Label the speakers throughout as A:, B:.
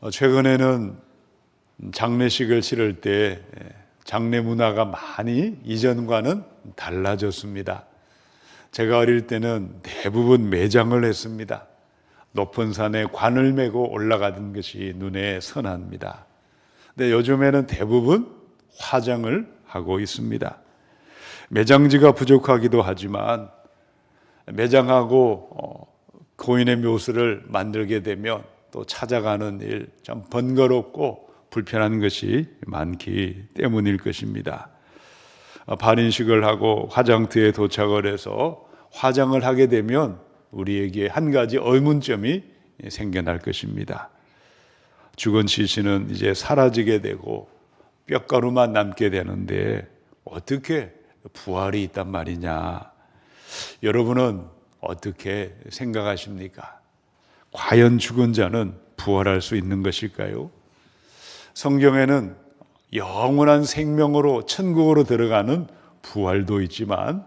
A: 어, 최근에는 장례식을 치를 때 장례 문화가 많이 이전과는 달라졌습니다. 제가 어릴 때는 대부분 매장을 했습니다. 높은 산에 관을 메고 올라가던 것이 눈에 선합니다. 근데 요즘에는 대부분 화장을 하고 있습니다. 매장지가 부족하기도 하지만 매장하고 어, 고인의 묘수를 만들게 되면 또 찾아가는 일 참 번거롭고 불편한 것이 많기 때문일 것입니다. 어, 발인식을 하고 화장터에 도착을 해서 화장을 하게 되면 우리에게 한 가지 의문점이 생겨날 것입니다. 죽은 시신은 이제 사라지게 되고 뼈가루만 남게 되는데 어떻게 부활이 있단 말이냐? 여러분은 어떻게 생각하십니까? 과연 죽은 자는 부활할 수 있는 것일까요? 성경에는 영원한 생명으로 천국으로 들어가는 부활도 있지만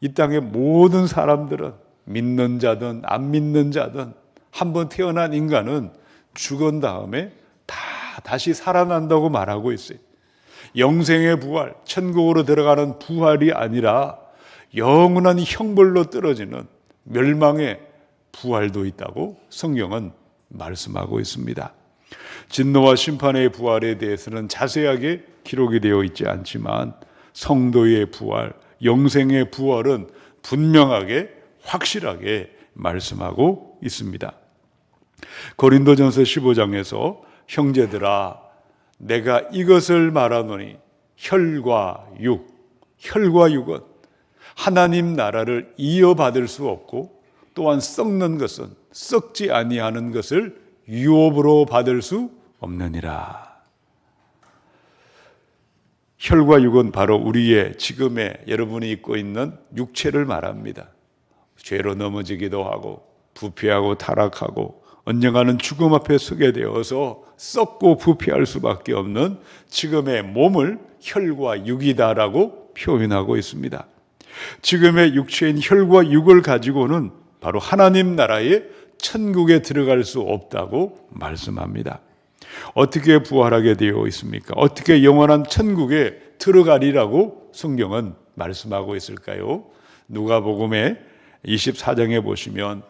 A: 이 땅의 모든 사람들은 믿는 자든 안 믿는 자든 한번 태어난 인간은 죽은 다음에 다 다시 살아난다고 말하고 있어요. 영생의 부활, 천국으로 들어가는 부활이 아니라 영원한 형벌로 떨어지는 멸망의 부활도 있다고 성경은 말씀하고 있습니다. 진노와 심판의 부활에 대해서는 자세하게 기록이 되어 있지 않지만 성도의 부활, 영생의 부활은 분명하게 확실하게 말씀하고 있습니다. 고린도전서 15장에서 형제들아 내가 이것을 말하노니 혈과 육, 혈과 육은 하나님 나라를 이어받을 수 없고 또한 썩는 것은 썩지 아니하는 것을 유업으로 받을 수 없느니라. 혈과 육은 바로 우리의 지금의 여러분이 입고 있는 육체를 말합니다. 죄로 넘어지기도 하고 부패하고 타락하고 언젠가는 죽음 앞에 서게 되어서 썩고 부패할 수밖에 없는 지금의 몸을 혈과 육이다라고 표현하고 있습니다. 지금의 육체인 혈과 육을 가지고는 바로 하나님 나라의 천국에 들어갈 수 없다고 말씀합니다. 어떻게 부활하게 되어 있습니까? 어떻게 영원한 천국에 들어가리라고 성경은 말씀하고 있을까요? 누가복음의 24장에 보시면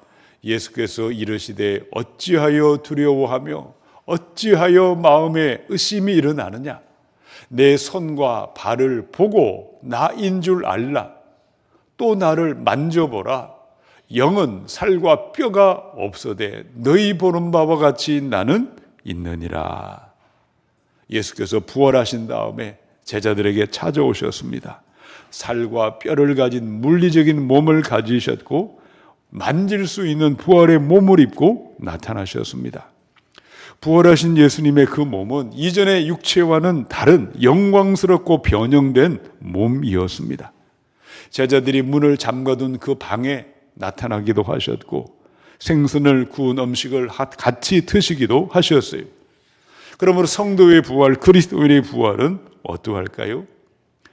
A: 예수께서 이르시되 어찌하여 두려워하며 어찌하여 마음에 의심이 일어나느냐 내 손과 발을 보고 나인 줄 알라 또 나를 만져보라 영은 살과 뼈가 없어되 너희 보는 바와 같이 나는 있느니라 예수께서 부활하신 다음에 제자들에게 찾아오셨습니다 살과 뼈를 가진 물리적인 몸을 가지셨고 만질 수 있는 부활의 몸을 입고 나타나셨습니다. 부활하신 예수님의 그 몸은 이전의 육체와는 다른 영광스럽고 변형된 몸이었습니다. 제자들이 문을 잠가둔 그 방에 나타나기도 하셨고 생선을 구운 음식을 같이 드시기도 하셨어요. 그러므로 성도의 부활, 그리스도인의 부활은 어떠할까요?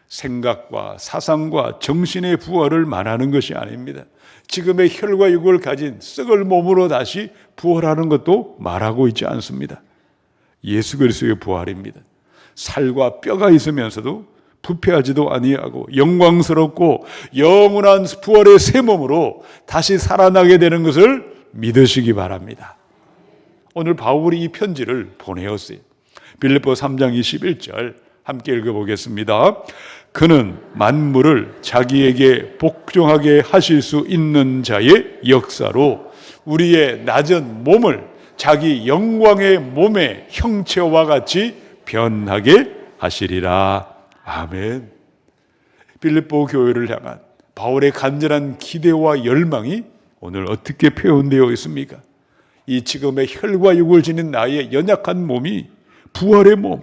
A: 생각과 사상과 정신의 부활을 말하는 것이 아닙니다. 지금의 혈과 육을 가진 썩을 몸으로 다시 부활하는 것도 말하고 있지 않습니다. 예수 그리스도의 부활입니다. 살과 뼈가 있으면서도 부패하지도 아니하고 영광스럽고 영원한 부활의 새 몸으로 다시 살아나게 되는 것을 믿으시기 바랍니다. 오늘 바울이 이 편지를 보내었어요. 빌립보 3장 21절 함께 읽어보겠습니다. 그는 만물을 자기에게 복종하게 하실 수 있는 자의 역사로 우리의 낮은 몸을 자기 영광의 몸의 형체와 같이 변하게 하시리라. 아멘. 빌립보 교회를 향한 바울의 간절한 기대와 열망이 오늘 어떻게 표현되어 있습니까? 이 지금의 혈과 육을 지닌 나의 연약한 몸이 부활의 몸,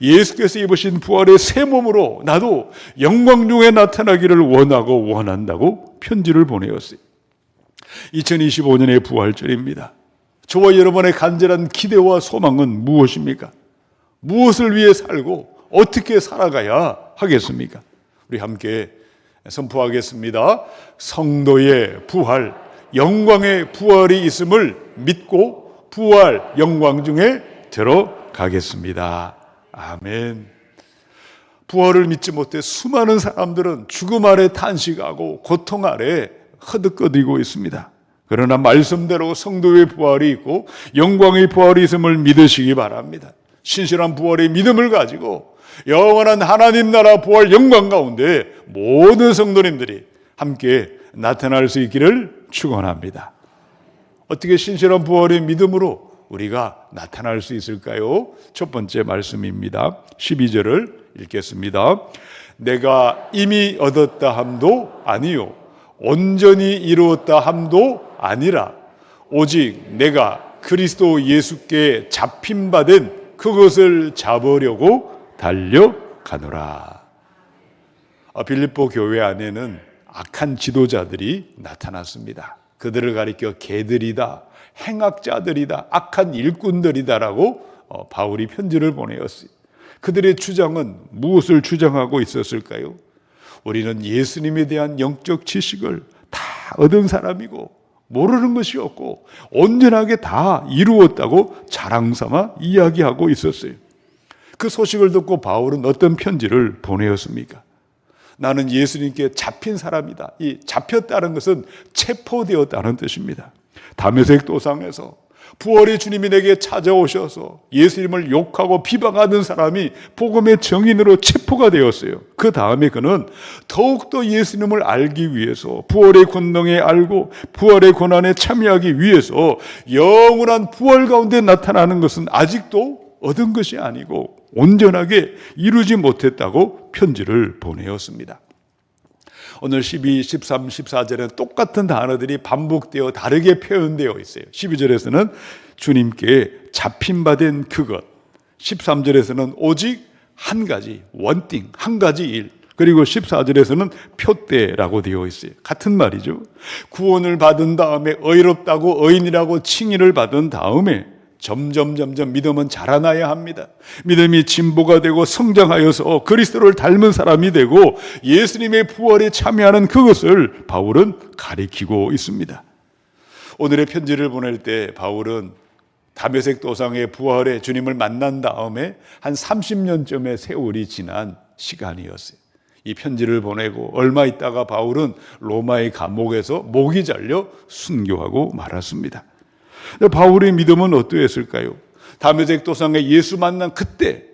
A: 예수께서 입으신 부활의 새 몸으로 나도 영광 중에 나타나기를 원하고 원한다고 편지를 보내었어요. 2025년의 부활절입니다. 저와 여러분의 간절한 기대와 소망은 무엇입니까? 무엇을 위해 살고 어떻게 살아가야 하겠습니까? 우리 함께 선포하겠습니다. 성도의 부활, 영광의 부활이 있음을 믿고 부활 영광 중에 들어가겠습니다. 아멘. 부활을 믿지 못해 수많은 사람들은 죽음 아래 탄식하고 고통 아래 허득거리고 있습니다. 그러나 말씀대로 성도의 부활이 있고 영광의 부활이 있음을 믿으시기 바랍니다. 신실한 부활의 믿음을 가지고 영원한 하나님 나라 부활 영광 가운데 모든 성도님들이 함께 나타날 수 있기를 축원합니다. 어떻게 신실한 부활의 믿음으로 우리가 나타날 수 있을까요? 첫 번째 말씀입니다. 12절을 읽겠습니다. 내가 이미 얻었다 함도 아니요 온전히 이루었다 함도 아니라 오직 내가 그리스도 예수께 잡힌 바 된 그것을 잡으려고 달려가노라. 아, 빌립보 교회 안에는 악한 지도자들이 나타났습니다. 그들을 가리켜 개들이다, 행악자들이다, 악한 일꾼들이다라고 어, 바울이 편지를 보내었어요. 그들의 주장은 무엇을 주장하고 있었을까요? 우리는 예수님에 대한 영적 지식을 다 얻은 사람이고 모르는 것이 없고 온전하게 다 이루었다고 자랑 삼아 이야기하고 있었어요. 그 소식을 듣고 바울은 어떤 편지를 보내었습니까? 나는 예수님께 잡힌 사람이다. 이 잡혔다는 것은 체포되었다는 뜻입니다. 담에색 도상에서 부활의 주님이 내게 찾아오셔서 예수님을 욕하고 비방하던 사람이 복음의 정인으로 체포가 되었어요. 그 다음에 그는 더욱더 예수님을 알기 위해서 부활의 권능에 알고 부활의 고난에 참여하기 위해서 영원한 부활 가운데 나타나는 것은 아직도 얻은 것이 아니고 온전하게 이루지 못했다고 편지를 보내었습니다. 오늘 12, 13, 14절에 똑같은 단어들이 반복되어 다르게 표현되어 있어요. 12절에서는 주님께 잡힌 바 된 그것. 13절에서는 오직 한 가지, 원띵, 한 가지 일. 그리고 14절에서는 표대라고 되어 있어요. 같은 말이죠. 구원을 받은 다음에 의롭다고 의인이라고 칭의를 받은 다음에 점점 점점 믿음은 자라나야 합니다. 믿음이 진보가 되고 성장하여서 그리스도를 닮은 사람이 되고 예수님의 부활에 참여하는 그것을 바울은 가리키고 있습니다. 오늘의 편지를 보낼 때 바울은 다메섹 도상의 부활에 주님을 만난 다음에 한 30년쯤의 세월이 지난 시간이었어요. 이 편지를 보내고 얼마 있다가 바울은 로마의 감옥에서 목이 잘려 순교하고 말았습니다. 바울의 믿음은 어떠했을까요? 다메섹 도상에 예수 만난 그때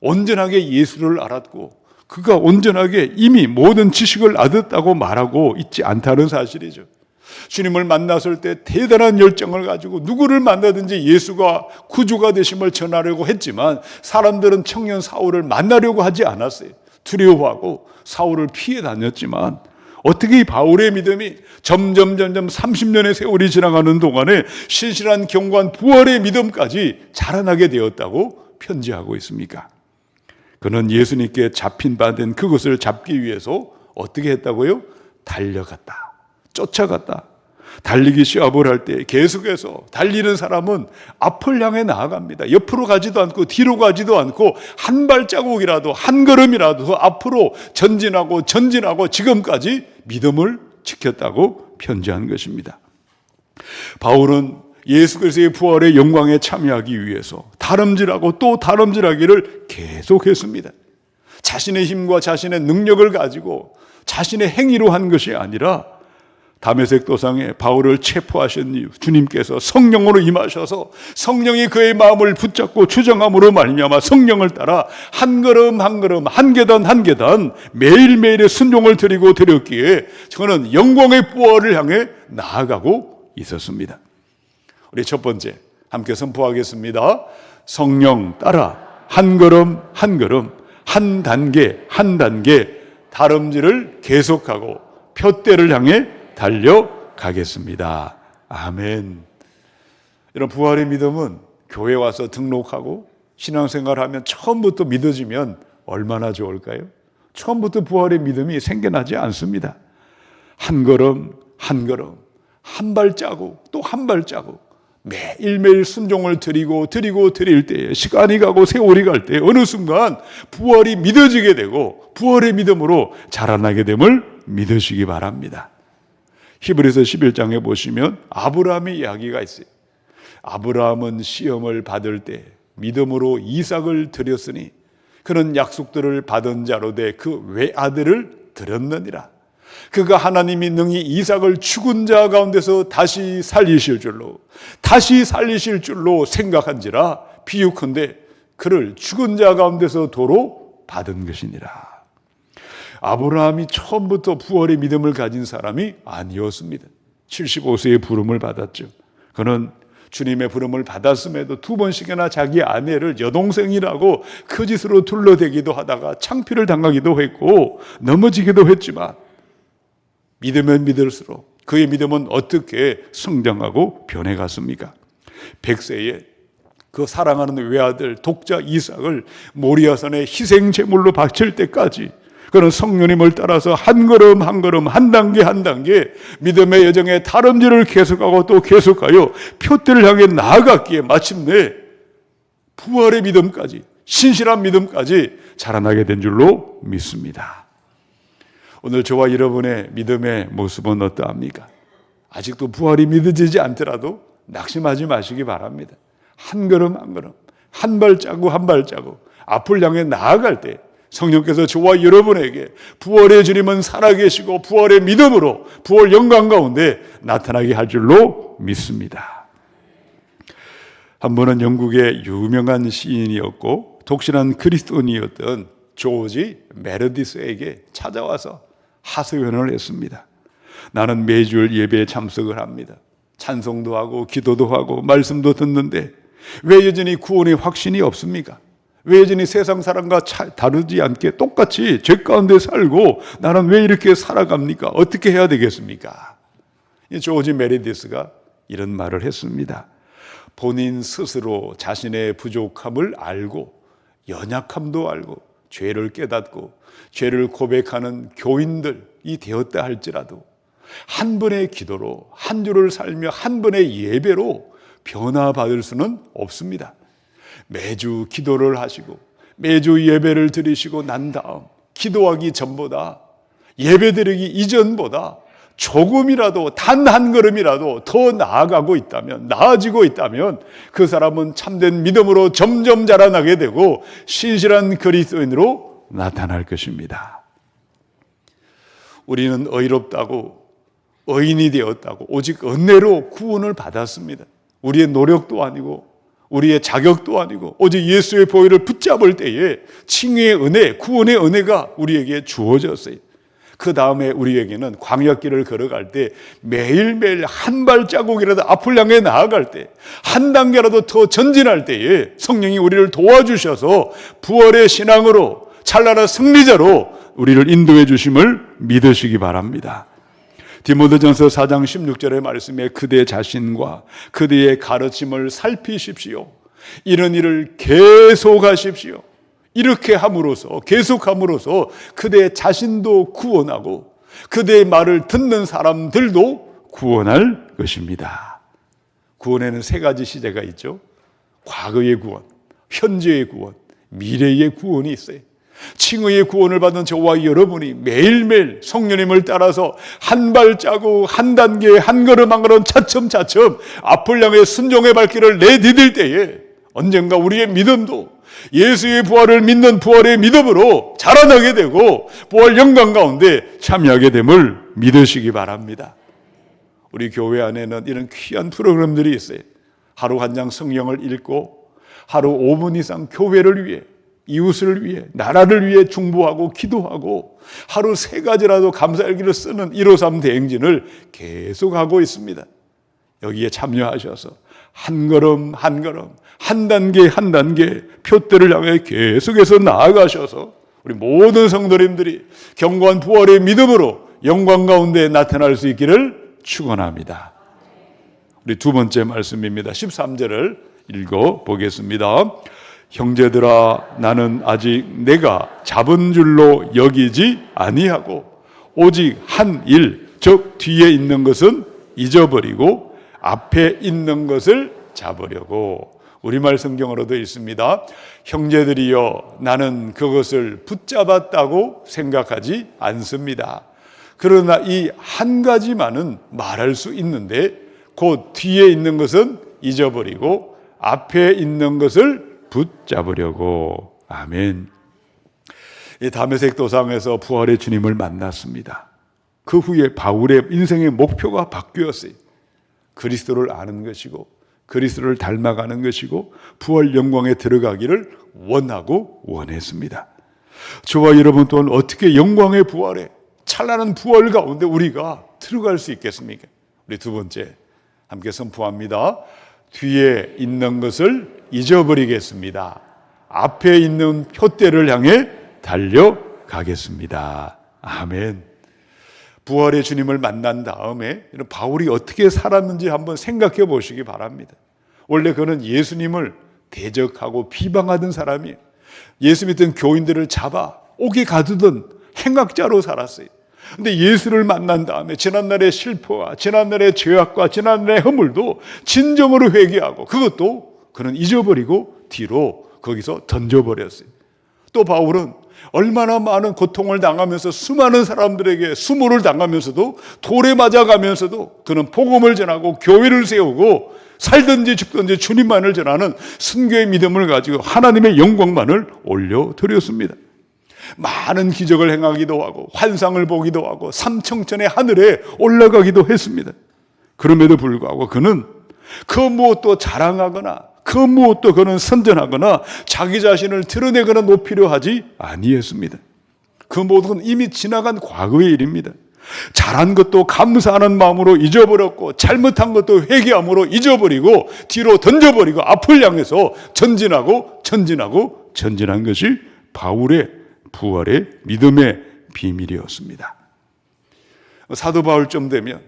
A: 온전하게 예수를 알았고 그가 온전하게 이미 모든 지식을 얻었다고 말하고 있지 않다는 사실이죠. 주님을 만났을 때 대단한 열정을 가지고 누구를 만나든지 예수가 구주가 되심을 전하려고 했지만 사람들은 청년 사울을 만나려고 하지 않았어요. 두려워하고 사울을 피해 다녔지만 어떻게 이 바울의 믿음이 점점 점점 30년의 세월이 지나가는 동안에 신실한 경관 부활의 믿음까지 자라나게 되었다고 편지하고 있습니까? 그는 예수님께 잡힌 바 된 그것을 잡기 위해서 어떻게 했다고요? 달려갔다. 쫓아갔다. 달리기 시합을 할 때 계속해서 달리는 사람은 앞을 향해 나아갑니다. 옆으로 가지도 않고 뒤로 가지도 않고 한 발자국이라도 한 걸음이라도 더 앞으로 전진하고 전진하고 지금까지 믿음을 지켰다고 편지한 것입니다. 바울은 예수 그리스도의 부활의 영광에 참여하기 위해서 다름질하고 또 다름질하기를 계속했습니다. 자신의 힘과 자신의 능력을 가지고 자신의 행위로 한 것이 아니라 담에색 도상에 바울을 체포하신 이유 주님께서 성령으로 임하셔서 성령이 그의 마음을 붙잡고 주정함으로 말미암아 성령을 따라 한 걸음 한 걸음 한 계단 한 계단 매일매일의 순종을 드리고 드렸기에 저는 영광의 부활을 향해 나아가고 있었습니다. 우리 첫 번째 함께 선포하겠습니다. 성령 따라 한 걸음 한 걸음 한 단계 한 단계 다름질을 계속하고 표대를 향해 달려가겠습니다. 아멘. 이런 부활의 믿음은 교회 와서 등록하고 신앙생활 하면 처음부터 믿어지면 얼마나 좋을까요? 처음부터 부활의 믿음이 생겨나지 않습니다. 한 걸음 한 걸음 한 발자국 또 한 발자국 매일매일 순종을 드리고 드리고 드릴 때에 시간이 가고 세월이 갈 때 어느 순간 부활이 믿어지게 되고 부활의 믿음으로 자라나게 됨을 믿으시기 바랍니다. 히브리서 11장에 보시면 아브라함의 이야기가 있어요. 아브라함은 시험을 받을 때 믿음으로 이삭을 드렸으니 그는 약속들을 받은 자로 돼그 외아들을 드렸느니라. 그가 하나님이 능히 이삭을 죽은 자 가운데서 다시 살리실 줄로 다시 살리실 줄로 생각한지라 비유컨대 그를 죽은 자 가운데서 도로 받은 것이니라. 아브라함이 처음부터 부활의 믿음을 가진 사람이 아니었습니다. 75세의 부름을 받았죠. 그는 주님의 부름을 받았음에도 두 번씩이나 자기 아내를 여동생이라고 거짓으로 둘러대기도 하다가 창피를 당하기도 했고 넘어지기도 했지만 믿으면 믿을수록 그의 믿음은 어떻게 성장하고 변해갔습니까? 백세에 그 사랑하는 외아들 독자 이삭을 모리아산에 희생 제물로 바칠 때까지 그는 성령님을 따라서 한 걸음 한 걸음 한 단계 한 단계 믿음의 여정에 다름질을 계속하고 또 계속하여 표대를 향해 나아갔기에 마침내 부활의 믿음까지 신실한 믿음까지 자라나게 된 줄로 믿습니다. 오늘 저와 여러분의 믿음의 모습은 어떠합니까? 아직도 부활이 믿어지지 않더라도 낙심하지 마시기 바랍니다. 한 걸음 한 걸음, 한 발자국 한 발자국 앞을 향해 나아갈 때 성령께서 저와 여러분에게 부활의 주님은 살아계시고 부활의 믿음으로 부활 영광 가운데 나타나게 할 줄로 믿습니다. 한 번은 영국의 유명한 시인이었고 독실한 그리스도인이었던 조지 메르디스에게 찾아와서 하소연을 했습니다. 나는 매주일 예배에 참석을 합니다. 찬송도 하고 기도도 하고 말씀도 듣는데 왜 여전히 구원의 확신이 없습니까? 왜 여전히 세상 사람과 다르지 않게 똑같이 죄 가운데 살고 나는 왜 이렇게 살아갑니까? 어떻게 해야 되겠습니까? 조지 메리디스가 이런 말을 했습니다. 본인 스스로 자신의 부족함을 알고 연약함도 알고 죄를 깨닫고 죄를 고백하는 교인들이 되었다 할지라도 한 번의 기도로 한 주를 살며 한 번의 예배로 변화받을 수는 없습니다. 매주 기도를 하시고 매주 예배를 드리시고 난 다음 기도하기 전보다 예배 드리기 이전보다 조금이라도 단 한 걸음이라도 더 나아가고 있다면 나아지고 있다면 그 사람은 참된 믿음으로 점점 자라나게 되고 신실한 그리스도인으로 나타날 것입니다. 우리는 의롭다고 의인이 되었다고 오직 은혜로 구원을 받았습니다. 우리의 노력도 아니고 우리의 자격도 아니고 오직 예수의 보혈을 붙잡을 때에 칭의의 은혜, 구원의 은혜가 우리에게 주어졌어요. 그 다음에 우리에게는 광야길을 걸어갈 때 매일매일 한 발자국이라도 앞을 향해 나아갈 때 한 단계라도 더 전진할 때에 성령이 우리를 도와주셔서 부활의 신앙으로 찰나라 승리자로 우리를 인도해 주심을 믿으시기 바랍니다. 디모데전서 4장 16절의 말씀에 그대 자신과 그대의 가르침을 살피십시오. 이런 일을 계속하십시오. 이렇게 함으로써 계속함으로써 그대 자신도 구원하고 그대의 말을 듣는 사람들도 구원할 것입니다. 구원에는 세 가지 시제가 있죠. 과거의 구원, 현재의 구원, 미래의 구원이 있어요. 칭의의 구원을 받은 저와 여러분이 매일매일 성령님을 따라서 한 발자국, 한 단계, 한 걸음 한 걸음 차츰차츰 앞을 향해 순종의 발길을 내디딜 때에 언젠가 우리의 믿음도 예수의 부활을 믿는 부활의 믿음으로 자라나게 되고 부활 영광 가운데 참여하게 됨을 믿으시기 바랍니다. 우리 교회 안에는 이런 귀한 프로그램들이 있어요. 하루 한 장 성경을 읽고 하루 5분 이상 교회를 위해 이웃을 위해 나라를 위해 중보하고 기도하고 하루 세 가지라도 감사일기를 쓰는 153 대행진을 계속하고 있습니다. 여기에 참여하셔서 한 걸음 한 걸음 한 단계 한 단계 표대를 향해 계속해서 나아가셔서 우리 모든 성도님들이 경관 부활의 믿음으로 영광 가운데 나타날 수 있기를 축원합니다. 우리 두 번째 말씀입니다. 13절을 읽어 보겠습니다. 형제들아 나는 아직 내가 잡은 줄로 여기지 아니하고 오직 한 일 즉 뒤에 있는 것은 잊어버리고 앞에 있는 것을 잡으려고 우리말 성경으로도 있습니다. 형제들이여 나는 그것을 붙잡았다고 생각하지 않습니다. 그러나 이 한 가지만은 말할 수 있는데 곧 뒤에 있는 것은 잊어버리고 앞에 있는 것을 붙잡으려고 아멘. 이 다메섹 도상에서 부활의 주님을 만났습니다. 그 후에 바울의 인생의 목표가 바뀌었어요. 그리스도를 아는 것이고 그리스도를 닮아가는 것이고 부활 영광에 들어가기를 원하고 원했습니다. 저와 여러분 또한 어떻게 영광의 부활에 찬란한 부활 가운데 우리가 들어갈 수 있겠습니까? 우리 두 번째 함께 선포합니다. 뒤에 있는 것을 잊어버리겠습니다. 앞에 있는 표대를 향해 달려가겠습니다. 아멘. 부활의 주님을 만난 다음에 바울이 어떻게 살았는지 한번 생각해 보시기 바랍니다. 원래 그는 예수님을 대적하고 비방하던 사람이에요. 예수 믿던 교인들을 잡아 옥에 가두던 행악자로 살았어요. 근데 예수를 만난 다음에 지난날의 실패와 지난날의 죄악과 지난날의 허물도 진정으로 회개하고 그것도 그는 잊어버리고 뒤로 거기서 던져버렸어요. 또 바울은 얼마나 많은 고통을 당하면서 수많은 사람들에게 수모를 당하면서도 돌에 맞아가면서도 그는 복음을 전하고 교회를 세우고 살든지 죽든지 주님만을 전하는 순교의 믿음을 가지고 하나님의 영광만을 올려드렸습니다. 많은 기적을 행하기도 하고 환상을 보기도 하고 삼청천의 하늘에 올라가기도 했습니다. 그럼에도 불구하고 그는 그 무엇도 자랑하거나 그 무엇도 그는 선전하거나 자기 자신을 드러내거나 높이려 하지 아니했습니다. 그 모든 건 이미 지나간 과거의 일입니다. 잘한 것도 감사하는 마음으로 잊어버렸고 잘못한 것도 회개함으로 잊어버리고 뒤로 던져버리고 앞을 향해서 전진하고 전진하고 전진한 것이 바울의 부활의 믿음의 비밀이었습니다. 사도 바울쯤 되면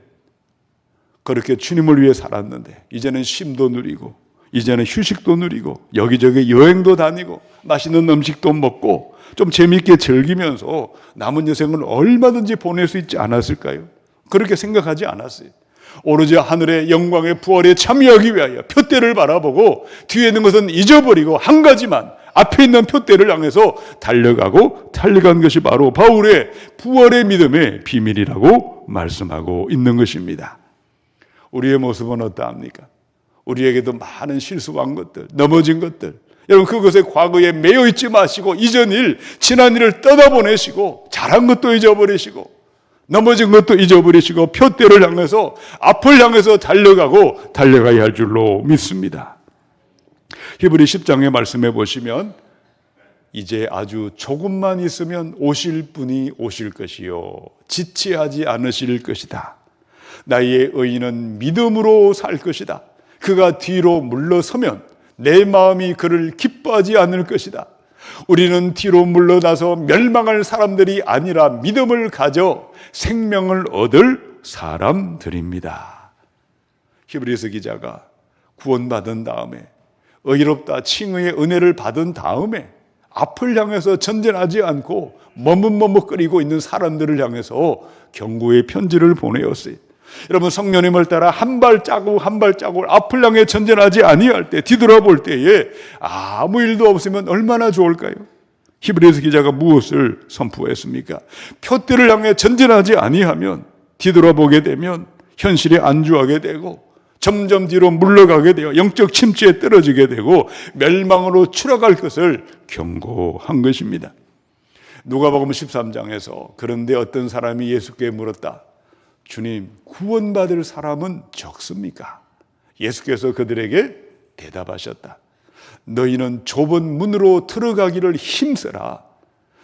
A: 그렇게 주님을 위해 살았는데 이제는 쉼도 누리고 이제는 휴식도 누리고 여기저기 여행도 다니고 맛있는 음식도 먹고 좀 재미있게 즐기면서 남은 여생을 얼마든지 보낼 수 있지 않았을까요? 그렇게 생각하지 않았어요. 오로지 하늘의 영광의 부활에 참여하기 위하여 표대를 바라보고 뒤에 있는 것은 잊어버리고 한 가지만 앞에 있는 표대를 향해서 달려가고 달려간 것이 바로 바울의 부활의 믿음의 비밀이라고 말씀하고 있는 것입니다. 우리의 모습은 어떠합니까? 우리에게도 많은 실수한 것들, 넘어진 것들, 여러분 그것에 과거에 매여 있지 마시고 이전 일, 지난 일을 떠나보내시고 잘한 것도 잊어버리시고 넘어진 것도 잊어버리시고 표대를 향해서 앞을 향해서 달려가고 달려가야 할 줄로 믿습니다. 히브리 10장의 말씀해 보시면 이제 아주 조금만 있으면 오실 분이 오실 것이요 지체하지 않으실 것이다. 나의 의인은 믿음으로 살 것이다. 그가 뒤로 물러서면 내 마음이 그를 기뻐하지 않을 것이다. 우리는 뒤로 물러나서 멸망할 사람들이 아니라 믿음을 가져 생명을 얻을 사람들입니다. 히브리서 기자가 구원받은 다음에 의롭다 칭의의 은혜를 받은 다음에 앞을 향해서 전진하지 않고 머뭇머뭇거리고 있는 사람들을 향해서 경고의 편지를 보내었어요. 여러분 성령님을 따라 한 발자국 한 발자국 앞을 향해 전진하지 아니할 때 뒤돌아볼 때에 아무 일도 없으면 얼마나 좋을까요? 히브리서 기자가 무엇을 선포했습니까? 표대를 향해 전진하지 아니하면 뒤돌아보게 되면 현실에 안주하게 되고 점점 뒤로 물러가게 되어 영적 침체에 떨어지게 되고 멸망으로 추락할 것을 경고한 것입니다. 누가복음 13장에서 그런데 어떤 사람이 예수께 물었다. 주님, 구원받을 사람은 적습니까? 예수께서 그들에게 대답하셨다. 너희는 좁은 문으로 들어가기를 힘써라.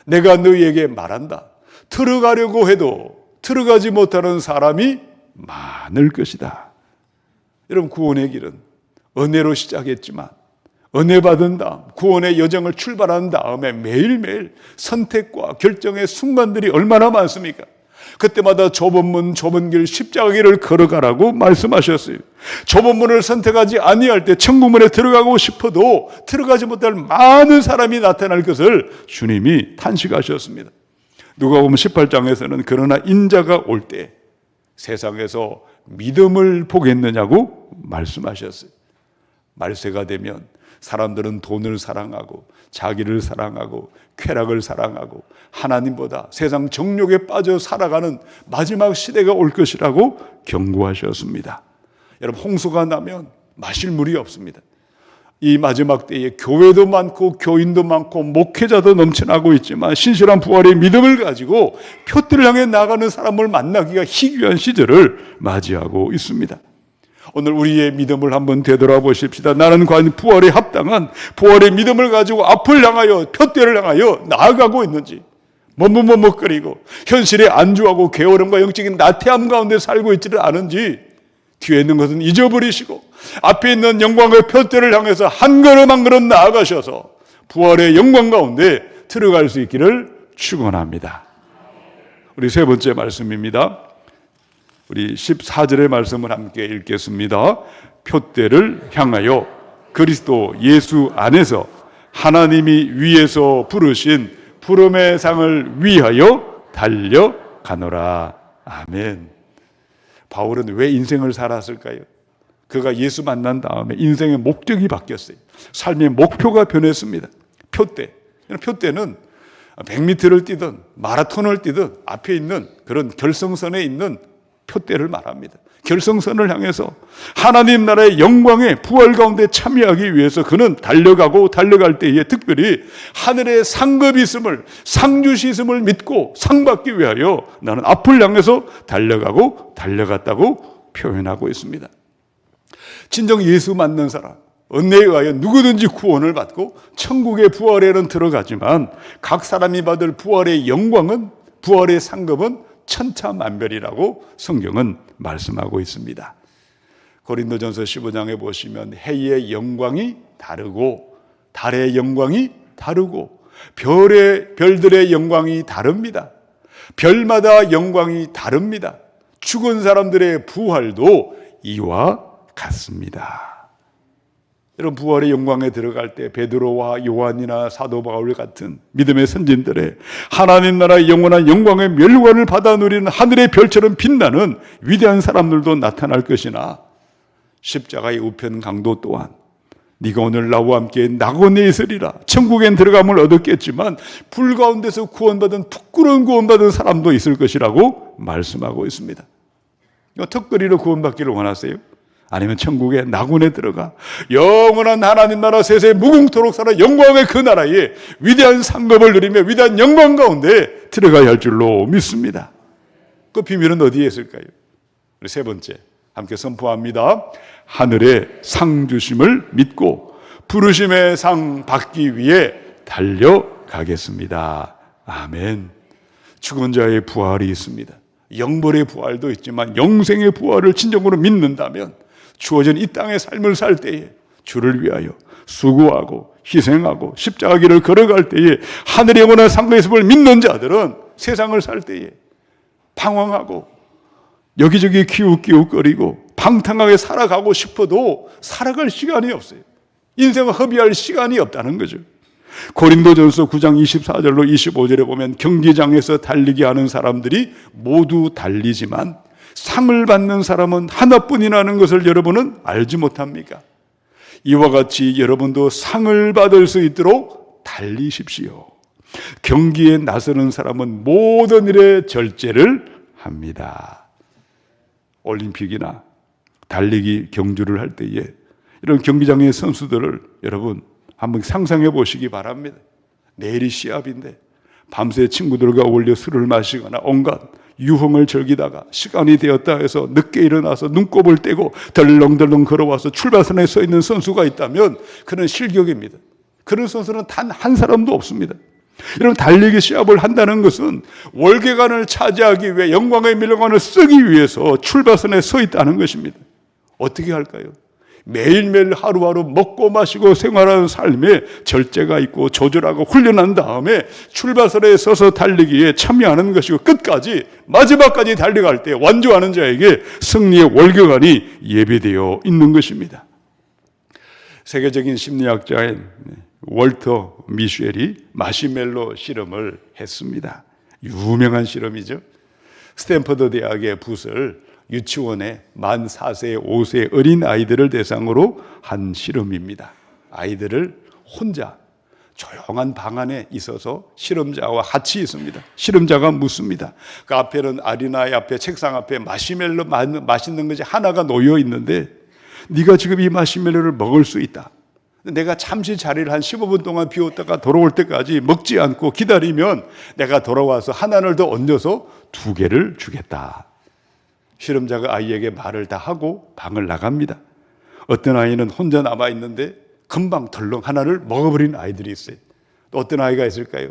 A: 내가 너희에게 말한다. 들어가려고 해도 들어가지 못하는 사람이 많을 것이다. 여러분, 구원의 길은 은혜로 시작했지만, 은혜 받은 다음, 구원의 여정을 출발한 다음에 매일매일 선택과 결정의 순간들이 얼마나 많습니까? 그때마다 좁은 문, 좁은 길, 십자가길을 걸어가라고 말씀하셨어요. 좁은 문을 선택하지 아니할 때 천국문에 들어가고 싶어도 들어가지 못할 많은 사람이 나타날 것을 주님이 탄식하셨습니다. 누가 보면 18장에서는 그러나 인자가 올 때 세상에서 믿음을 보겠느냐고 말씀하셨어요. 말세가 되면 사람들은 돈을 사랑하고 자기를 사랑하고 쾌락을 사랑하고 하나님보다 세상 정욕에 빠져 살아가는 마지막 시대가 올 것이라고 경고하셨습니다. 여러분 홍수가 나면 마실 물이 없습니다. 이 마지막 때에 교회도 많고 교인도 많고 목회자도 넘쳐나고 있지만 신실한 부활의 믿음을 가지고 표대를 향해 나가는 사람을 만나기가 희귀한 시절을 맞이하고 있습니다. 오늘 우리의 믿음을 한번 되돌아보십시다. 나는 과연 부활에 합당한 부활의 믿음을 가지고 앞을 향하여 표대를 향하여 나아가고 있는지 머뭇머뭇거리고 현실에 안주하고 게으름과 영적인 나태함 가운데 살고 있지를 않은지 뒤에 있는 것은 잊어버리시고 앞에 있는 영광의 표대를 향해서 한 걸음 한 걸음 나아가셔서 부활의 영광 가운데 들어갈 수 있기를 축원합니다. 우리 세 번째 말씀입니다. 우리 14절의 말씀을 함께 읽겠습니다. 표대를 향하여 그리스도 예수 안에서 하나님이 위에서 부르신 푸름의 상을 위하여 달려가노라. 아멘. 바울은 왜 인생을 살았을까요? 그가 예수 만난 다음에 인생의 목적이 바뀌었어요. 삶의 목표가 변했습니다. 표대. 표대는 100m를 뛰든 마라톤을 뛰든 앞에 있는 그런 결성선에 있는 표대를 말합니다. 결성선을 향해서 하나님 나라의 영광의 부활 가운데 참여하기 위해서 그는 달려가고 달려갈 때에 특별히 하늘의 상급이 있음을 상주시 있음을 믿고 상 받기 위하여 나는 앞을 향해서 달려가고 달려갔다고 표현하고 있습니다. 진정 예수 만난 사람 은혜에 의하여 누구든지 구원을 받고 천국의 부활에는 들어가지만 각 사람이 받을 부활의 영광은 부활의 상급은 천차만별이라고 성경은 말씀하고 있습니다. 고린도전서 15장에 보시면 해의 영광이 다르고 달의 영광이 다르고 별의 별들의 영광이 다릅니다. 별마다 영광이 다릅니다. 죽은 사람들의 부활도 이와 같습니다. 여러분 부활의 영광에 들어갈 때 베드로와 요한이나 사도 바울 같은 믿음의 선진들의 하나님 나라의 영원한 영광의 멸관을 받아 누리는 하늘의 별처럼 빛나는 위대한 사람들도 나타날 것이나 십자가의 우편 강도 또한 네가 오늘 나와 함께 낙원에 있으리라 천국엔 들어감을 얻었겠지만 불 가운데서 구원받은 부끄러운 구원받은 사람도 있을 것이라고 말씀하고 있습니다. 턱걸이로 구원받기를 원하세요? 아니면 천국의 낙원에 들어가 영원한 하나님 나라 세세 무궁토록 살아 영광의 그 나라에 위대한 상급을 누리며 위대한 영광 가운데 들어가야 할 줄로 믿습니다. 그 비밀은 어디에 있을까요? 우리 세 번째 함께 선포합니다. 하늘의 상 주심을 믿고 부르심의 상 받기 위해 달려가겠습니다. 아멘. 죽은 자의 부활이 있습니다. 영벌의 부활도 있지만 영생의 부활을 진정으로 믿는다면 주어진 이 땅의 삶을 살 때에 주를 위하여 수고하고 희생하고 십자가 길을 걸어갈 때에 하늘의 영원한 상급에서을 믿는 자들은 세상을 살 때에 방황하고 여기저기 기웃기웃거리고 방탕하게 살아가고 싶어도 살아갈 시간이 없어요. 인생을 허비할 시간이 없다는 거죠. 고린도전서 9장 24절로 25절에 보면 경기장에서 달리기 하는 사람들이 모두 달리지만 상을 받는 사람은 하나뿐이라는 것을 여러분은 알지 못합니까? 이와 같이 여러분도 상을 받을 수 있도록 달리십시오. 경기에 나서는 사람은 모든 일에 절제를 합니다. 올림픽이나 달리기 경주를 할 때에 이런 경기장의 선수들을 여러분 한번 상상해 보시기 바랍니다. 내일이 시합인데 밤새 친구들과 어울려 술을 마시거나 온갖 유흥을 즐기다가 시간이 되었다 해서 늦게 일어나서 눈곱을 떼고 덜렁덜렁 걸어와서 출발선에 서 있는 선수가 있다면 그는 실격입니다. 그런 선수는 단 한 사람도 없습니다. 여러분 달리기 시합을 한다는 것은 월계관을 차지하기 위해 영광의 밀관을 쓰기 위해서 출발선에 서 있다는 것입니다. 어떻게 할까요? 매일매일 하루하루 먹고 마시고 생활하는 삶에 절제가 있고 조절하고 훈련한 다음에 출발선에 서서 달리기에 참여하는 것이고 끝까지 마지막까지 달려갈 때 완주하는 자에게 승리의 월교관이 예배되어 있는 것입니다. 세계적인 심리학자인 월터 미셸이 마시멜로 실험을 했습니다. 유명한 실험이죠. 스탠퍼드 대학의 붓을 유치원에 만 4세, 5세 어린 아이들을 대상으로 한 실험입니다. 아이들을 혼자 조용한 방 안에 있어서 실험자와 같이 있습니다. 실험자가 묻습니다. 그 앞에는 아리나의 앞에 책상 앞에 마시멜로 맛있는 것이 하나가 놓여 있는데 네가 지금 이 마시멜로를 먹을 수 있다. 내가 잠시 자리를 한 15분 동안 비웠다가 돌아올 때까지 먹지 않고 기다리면 내가 돌아와서 하나를 더 얹어서 두 개를 주겠다. 실험자가 아이에게 말을 다 하고 방을 나갑니다. 어떤 아이는 혼자 남아 있는데 금방 덜렁 하나를 먹어버린 아이들이 있어요. 또 어떤 아이가 있을까요?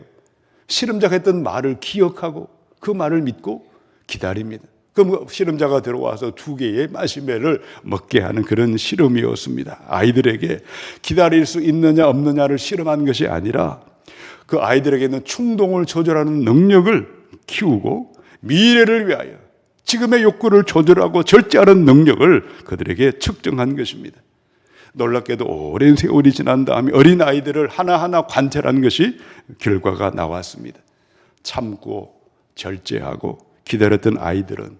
A: 실험자가 했던 말을 기억하고 그 말을 믿고 기다립니다. 그럼 실험자가 들어와서 두 개의 마시멜을 먹게 하는 그런 실험이었습니다. 아이들에게 기다릴 수 있느냐 없느냐를 실험한 것이 아니라 그 아이들에게는 충동을 조절하는 능력을 키우고 미래를 위하여 지금의 욕구를 조절하고 절제하는 능력을 그들에게 측정한 것입니다. 놀랍게도 오랜 세월이 지난 다음에 어린 아이들을 하나하나 관찰한 것이 결과가 나왔습니다. 참고 절제하고 기다렸던 아이들은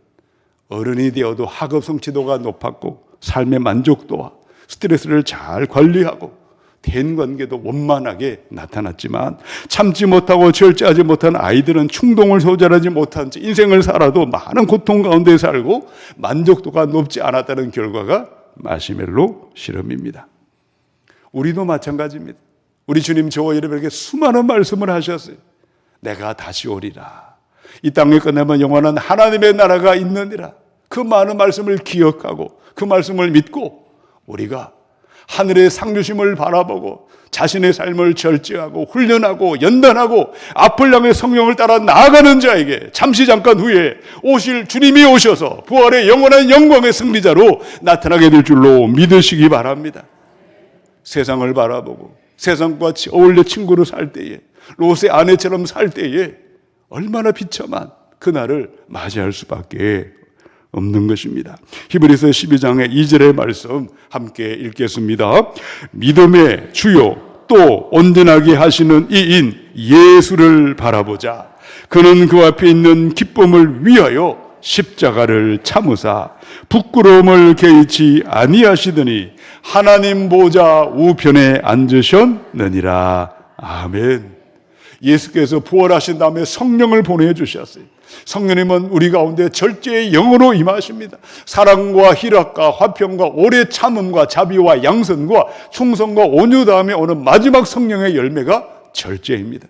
A: 어른이 되어도 학업 성취도가 높았고 삶의 만족도와 스트레스를 잘 관리하고 대인 관계도 원만하게 나타났지만 참지 못하고 절제하지 못한 아이들은 충동을 조절하지 못한 채 인생을 살아도 많은 고통 가운데 살고 만족도가 높지 않았다는 결과가 마시멜로 실험입니다. 우리도 마찬가지입니다. 우리 주님 저와 여러분에게 수많은 말씀을 하셨어요. 내가 다시 오리라. 이 땅에 끝나면 영원한 하나님의 나라가 있느니라. 그 많은 말씀을 기억하고 그 말씀을 믿고 우리가 하늘의 상주심을 바라보고 자신의 삶을 절제하고 훈련하고 연단하고 앞을 향해 성령을 따라 나아가는 자에게 잠시 잠깐 후에 오실 주님이 오셔서 부활의 영원한 영광의 승리자로 나타나게 될 줄로 믿으시기 바랍니다. 세상을 바라보고 세상과 어울려 친구로 살 때에 롯의 아내처럼 살 때에 얼마나 비참한 그날을 맞이할 수밖에 없는 것입니다. 히브리서 12장의 2절의 말씀 함께 읽겠습니다. 믿음의 주요 또 온전하게 하시는 이인 예수를 바라보자. 그는 그 앞에 있는 기쁨을 위하여 십자가를 참으사 부끄러움을 개의치 아니하시더니 하나님 보좌 우편에 앉으셨느니라. 아멘. 예수께서 부활하신 다음에 성령을 보내주셨어요. 성령님은 우리 가운데 절제의 영으로 임하십니다. 사랑과 희락과 화평과 오래 참음과 자비와 양선과 충성과 온유 다음에 오는 마지막 성령의 열매가 절제입니다.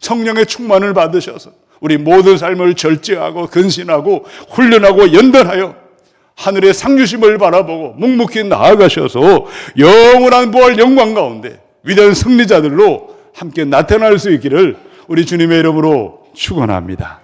A: 성령의 충만을 받으셔서 우리 모든 삶을 절제하고 근신하고 훈련하고 연단하여 하늘의 상주심을 바라보고 묵묵히 나아가셔서 영원한 부활 영광 가운데 위대한 승리자들로 함께 나타날 수 있기를 우리 주님의 이름으로 축원합니다.